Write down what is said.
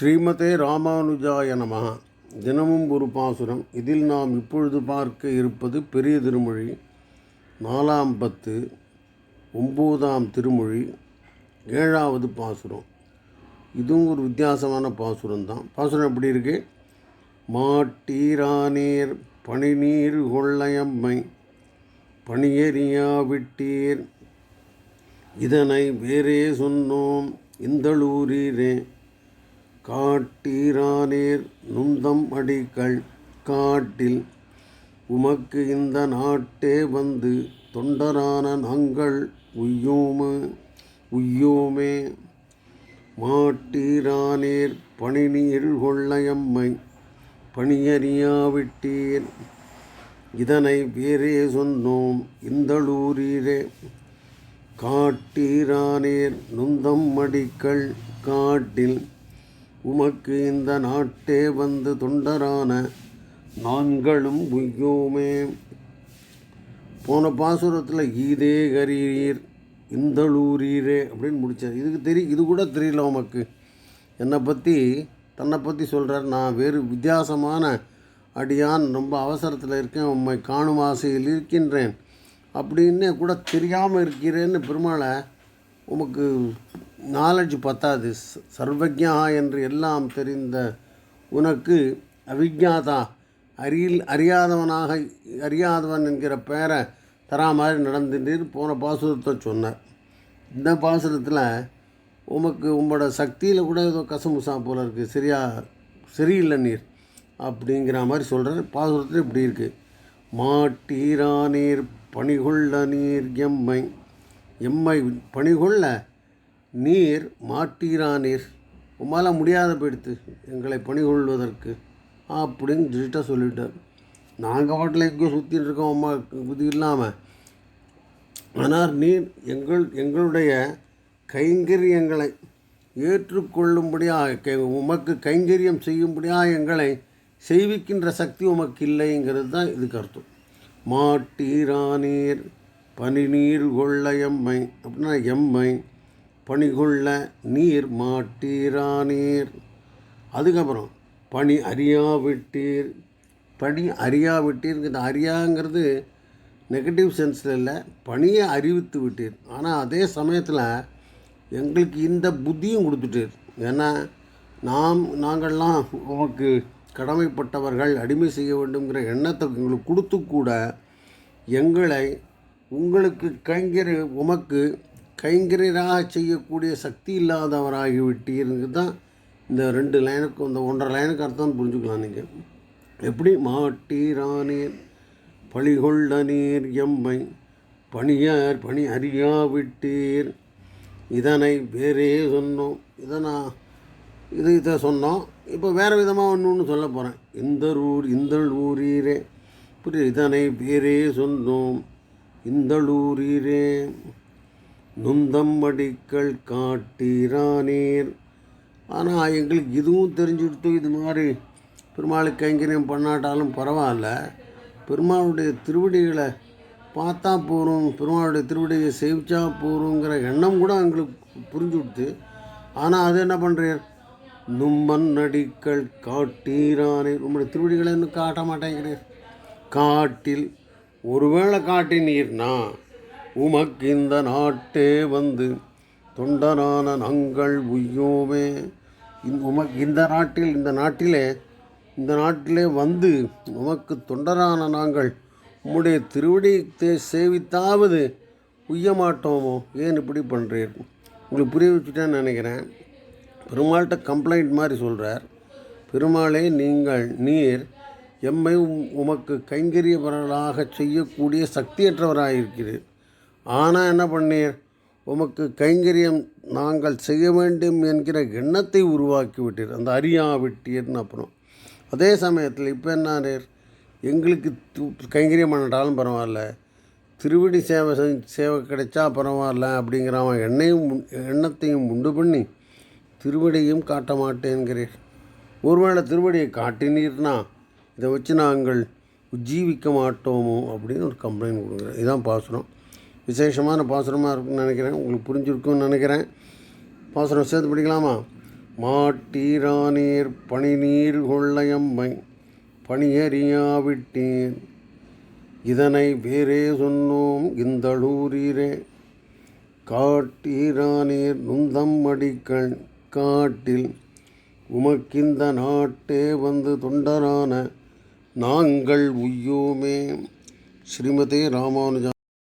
ஸ்ரீமதே ராமானுஜாய நம. தினமும் ஒரு பாசுரம். இதில் நாம் இப்பொழுது பார்க்க இருப்பது பெரிய திருமொழி. நாலாம் பத்து ஒம்போதாம் திருமொழி ஏழாவது பாசுரம். இதுவும் ஒரு வித்தியாசமான பாசுரம் தான் பாசுரம் எப்படி இருக்கு? மாட்டீரானீர் பனிநீர் கொள்ளையம்மை பணியறியா விட்டீர். இதனை வேறே சொன்னோம் இந்தளூரீரே. காட்டீரானேர் நுந்தம் அடிகள் காட்டில் உமக்கு இந்த நாட்டே வந்து தொண்டரான நாங்கள் உய்யோமு உய்யோமே. மாட்டீரானேர் பணிநீர் கொள்ளையம்மை பணியறியாவிட்டீர். இதனை வேறே சொன்னோம் இந்தளூரீரே. காட்டீரானேர் நுந்தம் அடிகள் காட்டில் உமக்கு இந்த நாட்டே வந்து தொண்டரான நான்களும் உய்யோமே. போன பாசுரத்தில் ஈதே கரீர் இந்தளூரீரே அப்படின்னு முடித்தார் இதுக்கு தெரிய இது கூட தெரியல உமக்கு. என்னை பற்றி தன்னை பற்றி சொல்கிறார் நான் வேறு வித்தியாசமான அடியான் ரொம்ப அவசரத்தில் இருக்கேன் உம்மை காணும் ஆசையில் இருக்கின்றேன். அப்படின்னு கூட தெரியாமல் இருக்கிறேன்னு பெருமாளை உமக்கு நாலேஜ் பத்தாது. சர்வஜா என்று எல்லாம் தெரிந்த உனக்கு அவிஜாதா. அறியில் அறியாதவனாக அறியாதவன் என்கிற பெயரை தரா மாதிரி நடந்துட்டு போன பாசுரத்தை சொன்னார். இந்த பாசுரத்தில் உமக்கு உங்களோட சக்தியில் கூட ஏதோ கசமுசா போல இருக்குது சரியா சரியில்லை நீர். அப்படிங்கிற மாதிரி சொல்கிறார் பாசுரத்தில் இப்படி இருக்குது மாட்டீரா நீர் பணிகொள்ள நீர் எம்மை. எம்மை பணிகொள்ள நீர் மாட்டீரானீர். உம்மால் முடியாத போயிடுத்து எங்களை பணிகொள்வதற்கு. அப்படின்னு ஜிட்டாக சொல்லிட்டார். நாங்கள் பாட்டில் எங்கேயோ சுற்றிட்டு இருக்கோம் அம்மா இது இல்லாமல் ஆனால் நீர் எங்கள் எங்களுடைய கைங்கரியங்களை ஏற்றுக்கொள்ளும்படியாக உமக்கு கைங்கரியம் செய்யும்படியாக எங்களை செய்விக்கின்ற சக்தி உமக்கு இல்லைங்கிறது தான் இதுக்கு அர்த்தம். மாட்டீரானீர். பனிநீர் கொள்ள எம்மை அப்படின்னா எம்மை பணிகொள்ள நீர் மாட்டீரானீர். அதுக்கப்புறம் பனி அறியாவிட்டீர். பனி அறியாவிட்டீர்ங்கிறது அறியாங்கிறது நெகட்டிவ் சென்ஸில் இல்லை பணியை அறிவித்து விட்டீர். ஆனால் அதே சமயத்தில் எங்களுக்கு இந்த புத்தியும் கொடுத்துட்டீர். ஏன்னா நாம் நாங்கள்லாம் உமக்கு கடமைப்பட்டவர்கள் அடிமை செய்ய வேண்டுங்கிற எண்ணத்தை எங்களுக்கு கொடுத்து கூட எங்களை உங்களுக்கு கைங்கரி உமக்கு கைங்கரியராக செய்யக்கூடிய சக்தி இல்லாதவராகிவிட்டீருங்கிறது தான் இந்த ரெண்டு லைனுக்கும் இந்த ஒன்றரை லைனுக்கு அர்த்தம் புரிஞ்சுக்கலாம் நீங்கள் எப்படி? மாட்டீரானீர் பழிகொள்ள நீர் எம்மை பணியார் பணி அறியாவிட்டீர். இதனை வேறே சொன்னோம். இதை நான் இது இதை சொன்னோம். இப்போ வேறு விதமாக ஒன்று ஒன்று சொல்ல போகிறேன் இந்த ஊர் இந்த ஊரீரே. புரியுது? இதனை வேறே சொன்னோம். இந்த ஊரீரே நுந்தம் காட்டீரானீர். ஆனால் எங்களுக்கு இதுவும் தெரிஞ்சுடுத்து இது மாதிரி பெருமாளுக்கு கைங்கரியம் பண்ணாட்டாலும் பரவாயில்ல. பெருமாளுடைய திருவடிகளை பார்த்தா போகிறோம் பெருமாளுடைய திருவடியை சேவிச்சா போகிறோங்கிற எண்ணம் கூட எங்களுக்கு புரிஞ்சு கொடுத்து ஆனால் அது என்ன பண்ணுறீர் நும்மன் நடிக்கள் காட்டீரானே உங்களுடைய திருவடிகளை இன்னும் காட்ட மாட்டேங்கிறீர். காட்டில் ஒருவேளை காட்டினீர்னா உமக்கு இந்த நாட்டே வந்து தொண்டனான நாங்கள் உய்யோமே. இந்த உமக்கு இந்த நாட்டில் இந்த நாட்டிலே இந்த நாட்டிலே வந்து உமக்கு தொண்டரான நாங்கள் உம்முடைய திருவடி சேவித்தாவது உய்ய மாட்டோமோ? ஏன் இப்படி பண்ணுறீர் உங்களுக்கு புரிய வச்சுட்டேன்னு நினைக்கிறேன். பெருமாள்கிட்ட கம்ப்ளைண்ட் மாதிரி சொல்கிறார் பெருமாளே நீங்கள் நீர் எம்மை உம்- உமக்கு கைங்கரியவர்களாக செய்யக்கூடிய சக்தியற்றவராயிருக்கிறேன் ஆனால் என்ன பண்ணீர்? உமக்கு கைங்கரியம் நாங்கள் செய்ய வேண்டும் என்கிற எண்ணத்தை உருவாக்கி விட்டீர் அந்த அறியா விட்டீர்னு அப்புறம். அதே சமயத்தில் இப்போ என்ன எங்களுக்கு கைங்கரியம் பண்ணட்டாலும் பரவாயில்ல. திருவடி சேவை சேவை கிடைச்சா பரவாயில்ல அப்படிங்கிறவன் எண்ணையும் எண்ணத்தையும் உண்டு பண்ணி திருவடியும் காட்ட மாட்டேங்கிறீர் ஒருவேளை திருவடியை காட்டினீர்னா இதை வச்சு நாங்கள் ஜீவிக்க மாட்டோமோ அப்படின்னு ஒரு கம்ப்ளைண்ட் கொடுக்குறேன். இதுதான் பாசனம் விசேஷமான பாசனமாக இருக்குன்னு நினைக்கிறேன். உங்களுக்கு புரிஞ்சிருக்கும்னு நினைக்கிறேன். பாசனம் சேர்த்து படிக்கலாமா? மாட்டீரானீர் பனி நீர் கொள்ளையம்மை பணியறியாவிட்டீர் இதனை வேறே சொன்னோம் இந்தளூரீரே. காட்டீரானீர் நுந்தம் அடிக்கண் காட்டில் உமக்கிந்த நாட்டே வந்து தொண்டரான நாங்கள் உய்யோமே. ஸ்ரீமதே ராமானுஜா